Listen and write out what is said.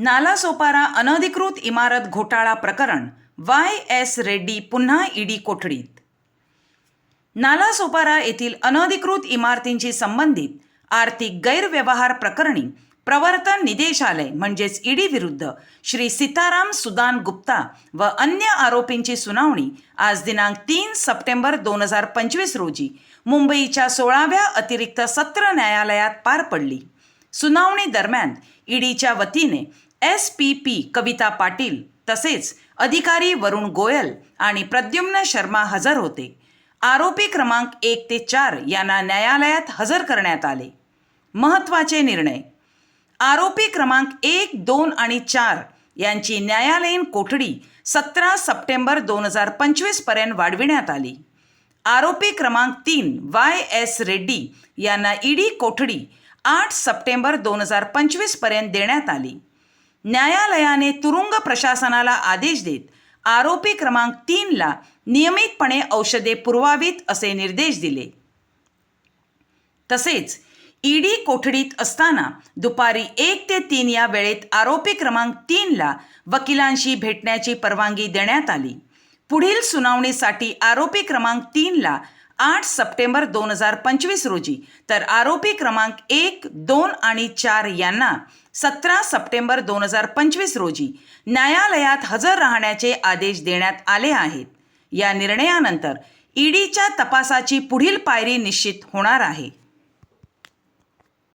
नालासोपारा अनधिकृत इमारत घोटाळा प्रकरण वाय एस रेड्डी पुन्हा ईडी कोठडीत? नालासोपारा येथील अनधिकृत इमारतींशी संबंधित आर्थिक गैरव्यवहार प्रकरणी प्रवर्तन निदेशालय म्हणजेच ईडी विरुद्ध श्री सीताराम सुदान गुप्ता व अन्य आरोपींची सुनावणी आज दिनांक तीन सप्टेंबर दोन हजार पंचवीस रोजी मुंबईच्या सोळाव्या अतिरिक्त सत्र न्यायालयात पार पडली. सुनावणी दरम्यान ईडीच्या वतीने S P P Kavita Patil तसेच अधिकारी वरुण गोयल आणि प्रद्युम्न शर्मा हजर होते. आरोपी क्रमांक एक ते चार यांना न्यायालयात हजर करण्यात आले. महत्त्वाचे निर्णय. आरोपी क्रमांक एक दोन आणि चार यांची न्यायालयीन कोठडी सतरा सप्टेंबर दोन हजार पंचवीसपर्यंत वाढविण्यात आली. आरोपी क्रमांक तीन वाय एस रेड्डी यांना ईडी कोठडी आठ सप्टेंबर दोन हजार पंचवीसपर्यंत देण्यात आली. न्यायालयाने तुरुंग प्रशासनाला आदेश देत आरोपी क्रमांक तीनला नियमितपणे औषधे पुरवावीत असे निर्देश दिले. तसेच ईडी कोठडीत असताना दुपारी एक ते तीन या वेळेत आरोपी क्रमांक तीनला वकिलांशी भेटण्याची परवानगी देण्यात आली. पुढील सुनावणीसाठी आरोपी क्रमांक तीनला आठ सप्टेंबर दोन हजार पंचवीस रोजी. तर आरोपी क्रमांक एक दोन आणि चार यांना सतरा सप्टेंबर दोन हजार पंचवीस रोजी न्यायालयात हजर राहण्याचे आदेश देण्यात आले आहेत. या निर्णयानंतर ईडीच्या तपासाची पुढील पायरी निश्चित होणार आहे.